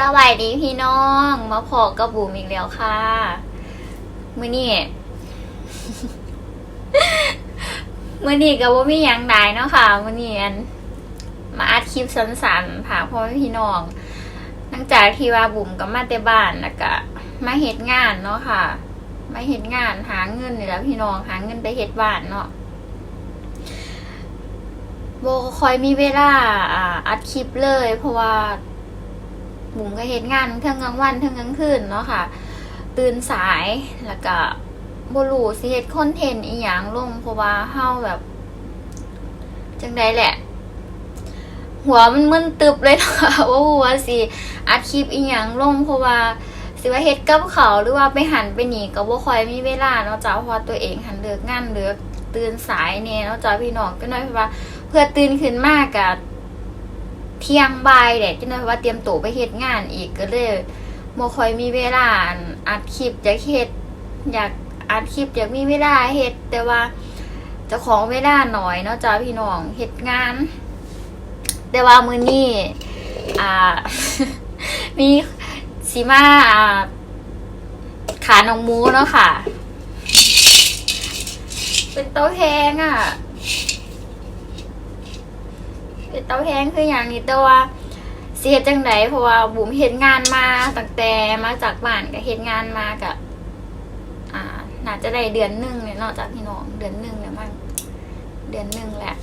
สวัสดีพี่น้อง มาพอกับบูมอีกแล้วค่ะ มื่อนี้มื่อนี้ก็ว่ามียังได้เนาะค่ะมื่อนี้อันมาอัดคลิปสั้นๆค่ะพ่อพี่น้องหลังจากที่ว่าบุ๋มก็มาแต่บ้านแล้วก็มาเฮ็ดงานเนาะค่ะ มาเฮ็ดงานหาเงินนี่แหล้วพี่น้องหาเงินไปเฮ็ดบ้านเนาะโบก็คอยมีเวลาอ่าอัดคลิปเลย เพราะว่า บุ๋มก็เห็นงานทั้งกลางวันทั้งกลางคืนเนาะค่ะ ตื่นสายแล้วก็บรูสิเฮ็ดคอนเทนต์อีหยังลงเพราะว่าเฮาแบบ จังใดแหละ หัวมันมึนตึบเลยเนาะว่าหัวสิอัดคลิปอีหยังลงเพราะว่าสิว่าเฮ็ดกับเขาหรือว่าไปหันไปหนีก็บ่ค่อยมีเวลาเนาะจ้าเพราะตัวเองหันเลิกงานเลิกตื่นสายเนี่ยเนาะจ้าพี่น้องก็น้อยเพราะว่า เพื่อตื่นขึ้นมากกะ เที่ยงบ่ายแหละจังได๋ว่าเตรียมตัวไปเฮ็ดงานอีกก็เลยบ่ค่อยมีเวลาอัดคลิปอยากเฮ็ดอยากอัดคลิปอยากมีเวลาเฮ็ดแต่ว่าจ้าของเวลาหน่อยเนาะจ้าพี่น้องเฮ็ดงาน แต่ว่ามื้อนี้อ่า มีสิมาอ่าขาน้องมูเนาะค่ะ เป็นโต๊ะแพงอะ เป็นเตาแห้งคืออย่างนี้แต่ว่าเสียจังไดเพราะว่าบุ๋มเฮ็ดงานมาตั้งแต่มาจากบ้านก็เฮ็ดงานมากับอ่าน่าจะได้เดือนหนึงเนี่ยเนอกจากพี่น้องเดือนหนึ่งแล้วมั้งเดือนหนึ่งแหละ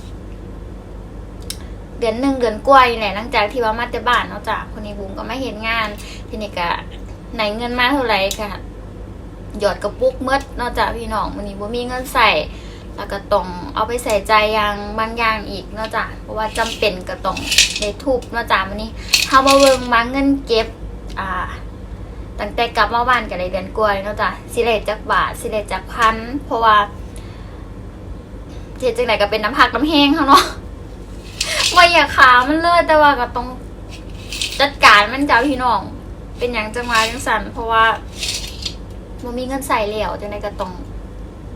เดือนหนึ่งเดือนกล้วยแหละหลังจากที่ว่ามาแต่บ้านนาะจากคนนี้บุ๋มก็ไม่เห็นงาน ทีนี้ก็ไหนเงินมาเท่าไหร่ก็หยอดกระปุกเมดนอกจากพี่น้องวันนี้บ่มีเงินใส่ แล้วก็ต้องเอาไปใส่ใจอย่างบางอย่างอีกเนาะจ้ะเพราะว่าจำเป็นก็ต้องได้ทุบเนาะจ้ะวันนี้เฮามาเบิ่งมาเงินเก็บอ่าตั้งแต่กลับมาบ้านก็ได้เดือนกล้วเนาะจ้ะสิได้จักบาทสิได้จักพัน เพราะว่าเฮ็ดจังไดก็เป็นน้ำผักน้ำแห้งเขาเนาะว่าอย่าขามันเลยแต่ว่าก็ต้องจัดการมันจ้าพี่น้อง เป็นอย่างจังหวะจังสันเพราะว่าบ่มีเงินใส่แล้วจังไดก็ต้อง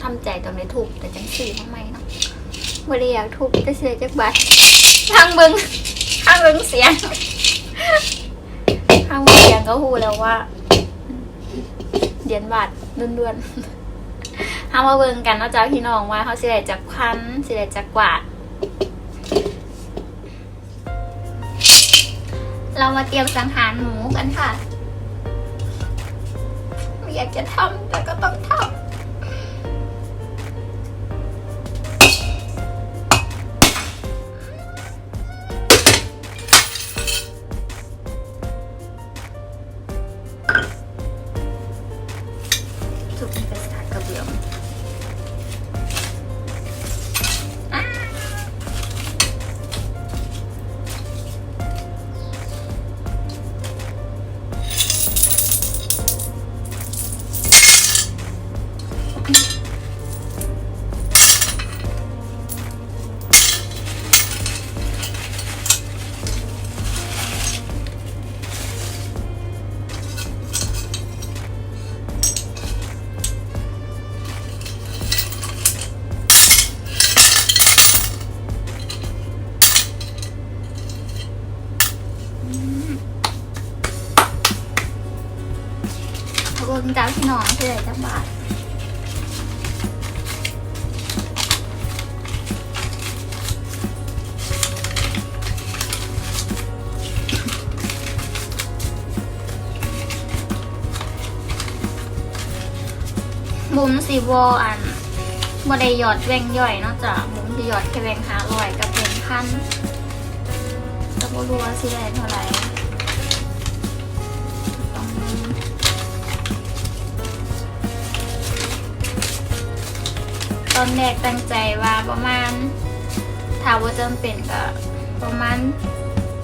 ทำใจตรงในทุบแต่จังสี่ทำไมเนาะไม่ได้อยากทุบแต่เสียจักบาททางเบิงทางเบิงเสียงทางเบิงเสียงก็หูแล้วว่าเดียนบาทด้วนๆทามาเบิงกันเนาะจ้าพี่น้องว่าเขาเสิได้จากพันเสิได้จากกวาดเรามาเตรียมสังหารหมูกันค่ะ อยากจะทำแต่ก็ต้องทำ ขอบคุณจ้าพี่น้องที่ได้จับบาทบุ๋มสีบอันบ่ได้หยอดแวงย่อยนอกจากบุ๋มจะหยอดแค่แวงหาร้อยกับเป็นพันแต่บ่รู้ว่าสิได้เท่าไหร่ ตอนแรกตั้งใจว่าประมาณถ้าว่าจำเป็นก็ประมาณ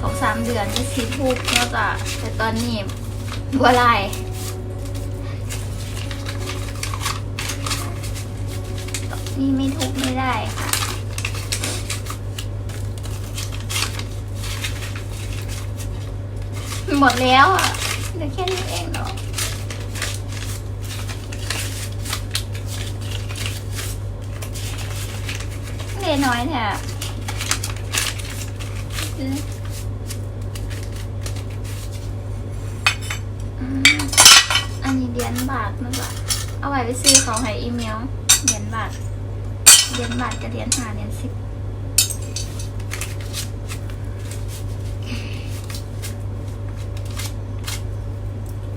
สองสามเดือนที่สีทูบเนาะจ้ะแต่ตอนนี้บัวลายนี่ไม่ทุบไม่ได้ค่ะหมดแล้วอะเหลือแค่นี้เองเนาะ เล็กน้อยแท้อันนี้เหรียญบาทมันบาทเอาไว้ไปซื้อของให้อีเมลเหรียญบาทเหรียญบาทกับเหรียญห้าเหรียญสิบ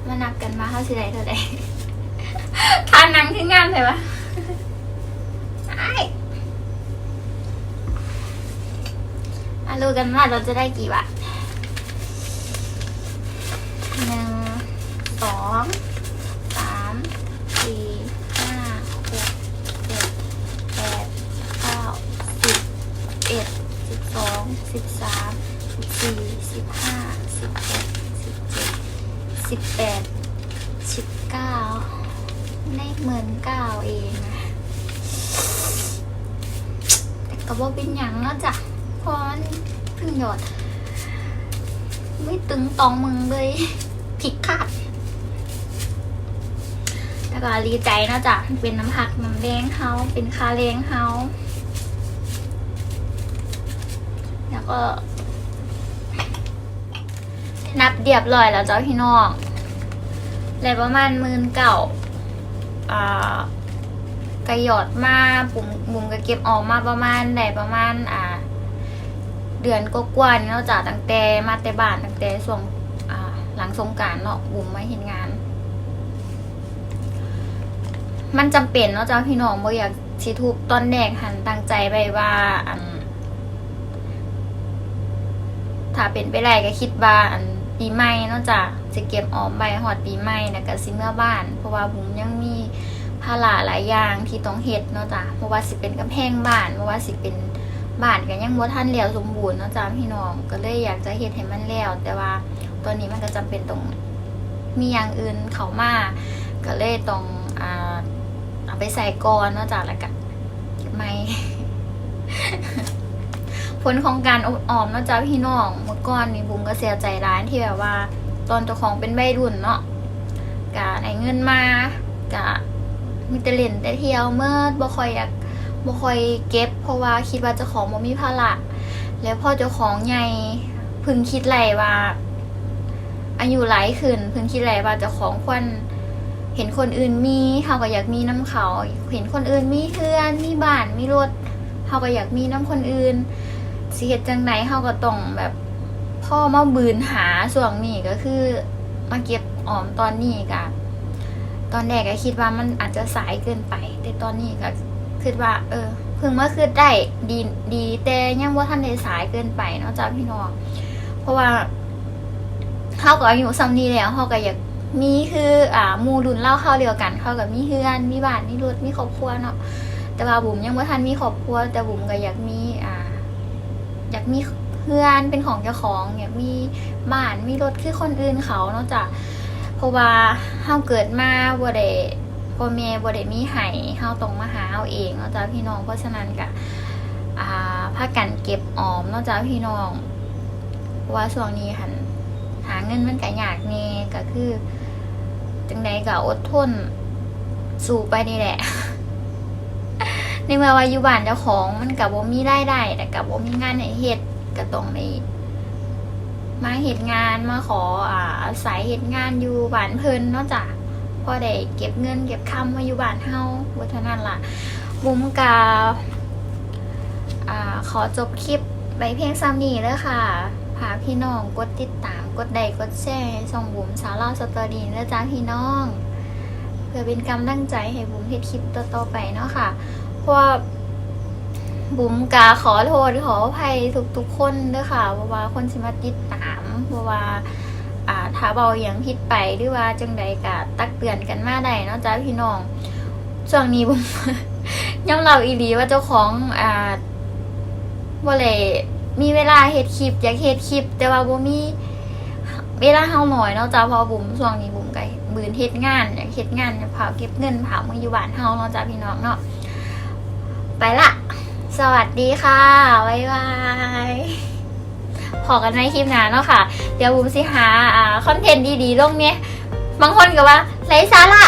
มานับกันมาเข้าสิได้เท่าใดทานนังที่งานเลยวะ ไอ้มา ดูกันว่าเราจะได้กี่บาทหนึ่งสองสามสี่ห้าหกเจ็ดแปดเก้าสิบเอ็ดสิบสองสิบสามสิบสี่สิบห้าสิบหกสิบเจ็ดสิบแปดสิบเก้าได้เหมือนเก้าเองนะแต่ก็บ่เป็นหยังแล้วจ้ะ เพราะมันเพิ่งหยดไม่ตึงตองมึงเลยผิดคาดแต่ก็ดีใจนะจ๊ะเป็นน้ำผักน้ำแดงเขาเป็นคาแรงเขาแล้วก็ นับเรียบร้อยแล้วเจ้าพี่น้องเลยประมาณหมื่นเก่าอ่ากระยอดมาปุ่มบุ่มก็เก็บออกมาประมาณได้ประมาณอ่า เดือนก็กว่านี่เนาะจ้ะตั้งแต่มาแต่บ้านตั้งแต่ช่วงหลังสงการเนาะบุ่มมาเห็นงาน มันจำเป็นเนาะจ้ะพี่น้องบ่อยากสิทุบตอนแรกหันตั้งใจไปว่าอันถ้าเป็นไปได้ก็คิดว่าอันปีใหม่เนาะจ้ะจะเก็บออมใบหอดปีใหม่นะก็สิเมื่อบ้าน เพราะว่าผมยังมีภาระหลายอย่างที่ต้องเฮ็ดเนาะจ้ะเพราะว่าสิเป็นกำแพงบ้านเพราะว่าสิเป็น บ้านก็ยังบ่ทันแล้วสมบูรณ์เนาะจ้ะพี่น้อง ก็เลยอยากจะเฮ็ดให้มันแล้ว แต่ว่าตอนนี้มันก็จำเป็นต้องมีอย่างอื่นเข้ามาก็เลยต้องอ่าเอาไปใส่ก่อนเนาะจ้ะแล้วก็ไม้ผลของการอดออมเนาะจ้าพี่น้องเมื่อก่อนนี่บุ้มก็เสียใจร้ายที่แบบว่า ตอนเจ้าของเป็นใบรุ่นเนาะกะได้เงินมากะมีแต่เล่นแต่เที่ยวเมื่อบ่ค่อยอยาก บ่ค่อยเก็บ เพราะว่าคิดว่าเจ้าของบ่มีภาระแล้วพอเจ้าของใหญ่พึ่งคิดไรว่า อายุหลายขึ้นพึ่งคิดไรว่าเจ้าของควรเห็นคนอื่นมีเขาก็อยากมีน้ำเขาเห็นคนอื่นมีเพื่อนมีบ้านมีรถเขาก็อยากมีน้ำคนอื่นสิเหตุจังไหนเขาก็ต้องแบบพ่อมาบืนหาส่วงนี้ก็คือมาเก็บออมตอนนี้กะตอนแรกก็คิดว่ามันอาจจะสายเกินไป แต่ตอนนี้ก็ คิดว่า เออเพิ่งมาคืดได้ดีดีแต่ยังว่าท่านได้สายเกินไปเนาะจ้าพี่น้อง เพราะว่าเขาก็อายุซ้ำนี้แล้วเขาก็อยากมีคืออ่ามูรุนเล่าเข้าเดียวกันเขากับมีเฮือนมีบ้านมีรถมีครอบครัวเนาะแต่ว่าบุ๋มยังว่าท่านมีครอบครัว แต่บุ๋มก็อยากมีอ่า อยากมีเพื่อนเป็นของเจ้าของอยากมีบ้านมีรถคือคนอื่นเขาเนาะจ้ะเพราะว่าเฮาเกิดมาบ่ได้ พ่อแม่บ่ได้มีให้เฮาต้องมาหาเอาเองเนาะจ้ะพี่น้อง เพราะฉะนั้นก็อ่าพากันเก็บออมเนาะจ้ะพี่น้องว่าช่วงนี้หันหาเงินมันก็ยากแน่ก็คือจังใดก็อดทนสู้ไปนี่แหละ ในเมื่อว่าอยู่บ้านเจ้าของมันกับว่ามีรายได้แต่กับว่ามีงานให้เฮ็ดก็ต้องในมาเฮ็ดงานมาขออาศัยเฮ็ดงานอยู่บ้านเพิ่นเนาะจ้ะ อได้เก็บเงิน เก็บคำมาอยู่บ้านเฮาว่าเท่านั้นล่ะ บุ้มกาขอจบคลิปไปเพียงซ้ำนี้เลยค่ะพาพี่น้องกดติดตามกดไลค์กดแชร์ช่งบุ๋มสาวเล่าสตอรี่เด้อจ้าพี่น้อง เพื่อเป็นกำลังใจให้บุ๋มเฮ็ดคลิปต่อๆไปเนาะค่ะเพราะบุ๋มกาขอโทษขออภัยทุกๆคนด้วยค่ะเพราะว่าคนสิมาติดตามเพราะว่า อ่าถ้าเบาอย่างผิดไปหรือว่าจังใดกะตักเตือนกันมาได้เนาะจ้าพี่น้องช่วงนี้บุ๋มย่อมรับอีหลีว่าเจ้าของอ่าบ่เลยมีเวลาเฮ็ดคลิปอยากเฮ็ดคลิป แต่ว่าบ่มีเวลาเฮาหน่อยเนาะจ้าเพอบุ๋มช่วงนี้บุ๋มก็บืนเฮ็ดงานอยากเฮ็ดงานอยากพาเก็บเงินพามาอยู่บ้านเฮาเนาะจ้าพี่น้องเนาะไปละ สวัสดีค่ะ บ๊ายบาย พอกันในคลิปหน้าเนาะค่ะ เดี๋ยวบุมสิหาอ่าคอนเทนต์ดีๆลงเนี้ยบางคนก็ว่าไรสาระ